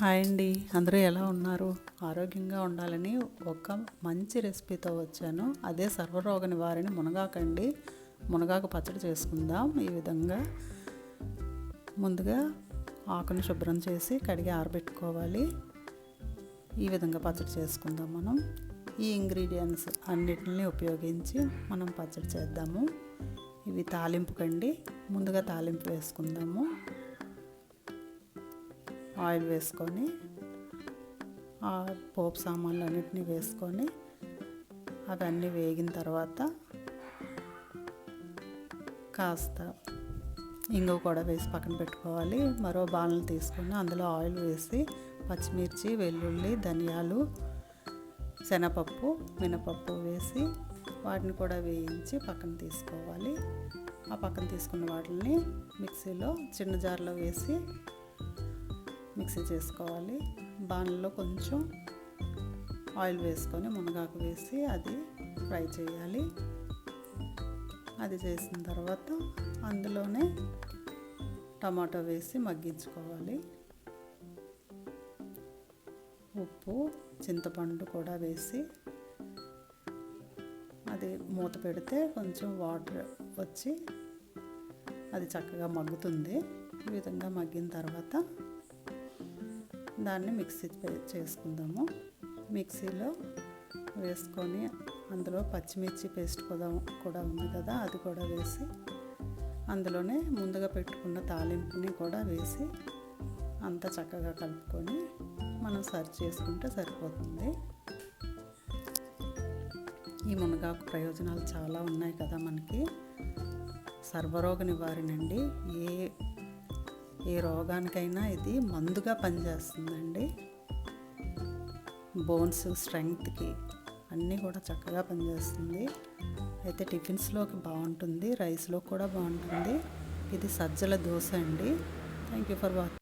Hi అండి. అందరూ ఎలా ఉన్నారు? ఆరోగ్యంగా ఉండాలని ఒక మంచి రెసిపీతో వచ్చాను. అదే సర్వరోగ నివారణ మునగాకండి. మునగాకు పచ్చడి చేసుకుందాం. ఈ విధంగా ముందుగా ఆకును శుభ్రం చేసి కడిగి ఆరబెట్టుకోవాలి. ఈ విధంగా పచ్చడి చేసుకుందాం మనం. ఈ ఇంగ్రీడియంట్స్ అన్నిటిని ఉపయోగించి మనం పచ్చడి చేద్దాము. ఇవి తాలింపుకండి. ముందుగా తాలింపు వేసుకుందాము. ఆయిల్ వేసుకొని ఆ పోపు సామాన్లు అన్నిటిని వేసుకొని అవన్నీ వేగిన తర్వాత కాస్త ఇంగు కూడా వేసి పక్కన పెట్టుకోవాలి. మరో బాణలు తీసుకొని అందులో ఆయిల్ వేసి పచ్చిమిర్చి వెల్లుల్లి ధనియాలు శనగపప్పు మినపప్పు వేసి వాటిని కూడా వేయించి పక్కన తీసుకోవాలి. ఆ పక్కన తీసుకున్న వాటిని మిక్సీలో చిన్న జార్లో వేసి మిక్సీ చేసుకోవాలి. బాణల్లో కొంచెం ఆయిల్ వేసుకొని మునగాకు వేసి అది ఫ్రై చేయాలి. అది చేసిన తర్వాత అందులోనే టమాటో వేసి మగ్గించుకోవాలి. ఉప్పు చింతపండు కూడా వేసి అది మూత పెడితే కొంచెం వాటర్ వచ్చి అది చక్కగా మగ్గుతుంది. ఈ విధంగా మగ్గిన తర్వాత దాన్ని మిక్సీ చేసుకుందాము. మిక్సీలో వేసుకొని అందులో పచ్చిమిర్చి పేస్ట్ కూడా కూడా ఉంది కదా అది కూడా వేసి అందులోనే ముందుగా పెట్టుకున్న తాలింపుని కూడా వేసి అంతా చక్కగా కలుపుకొని మనం సర్వ్ చేసుకుంటే సరిపోతుంది. ఈ మునగాకు ప్రయోజనాలు చాలా ఉన్నాయి కదా మనకి. సర్వరోగ నివారణ అండి ఏ ఏ రోగానికైనా ఇది మందుగా పనిచేస్తుందండి. బోన్స్ స్ట్రెంగ్త్కి అన్నీ కూడా చక్కగా పనిచేస్తుంది. అయితే టిఫిన్స్లోకి బాగుంటుంది రైస్లో కూడా బాగుంటుంది. ఇది సజ్జల దోశ అండి. Thank you for watching